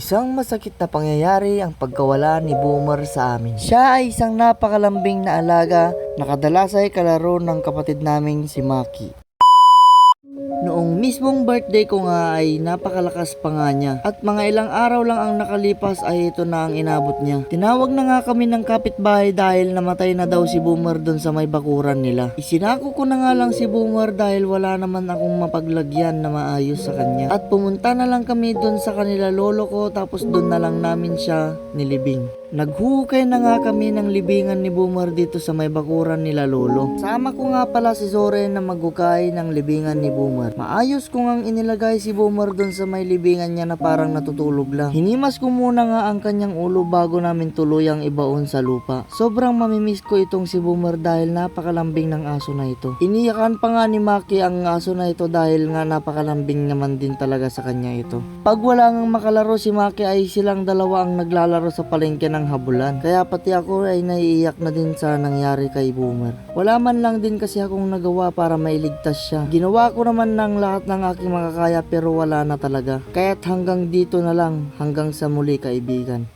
Isang masakit na pangyayari ang pagkawala ni Boomer sa amin. Siya ay isang napakalambing na alaga na kadalas ay kalaro ng kapatid naming si Maki. Noong mismong birthday ko nga ay napakalakas pa nga niya at mga ilang araw lang ang nakalipas ay ito na ang inabot niya. Tinawag na nga kami ng kapitbahay dahil namatay na daw si Boomer doon sa may bakuran nila. Isinako ko na nga lang si Boomer dahil wala naman akong mapaglagyan na maayos sa kanya. At pumunta na lang kami doon sa kanila lolo ko tapos doon na lang namin siya nilibing. Naghukay na nga kami ng libingan ni Boomer dito sa may bakuran nila lolo. Sama ko nga pala si Zoren na maghukay ng libingan ni Boomer. Maayos ko ngang inilagay si Boomer doon sa may libingan niya na parang natutulog lang. Hinimas ko muna nga ang kanyang ulo bago namin tuluyang ibaon sa lupa. Sobrang mamimiss ko itong si Boomer dahil napakalambing ng aso na ito. Iniyakan pa nga ni Maki ang aso na ito dahil nga napakalambing naman din talaga sa kanya ito. Pag wala ngang makalaro si Maki ay silang dalawa ang naglalaro sa palengke ng habulan. Kaya pati ako ay naiiyak na din sa nangyari kay Boomer. Wala man lang din kasi akong nagawa para mailigtas siya. Ginawa ko naman ng lahat ng aking makakaya pero wala na talaga. Kaya't hanggang dito na lang, hanggang sa muli kaibigan.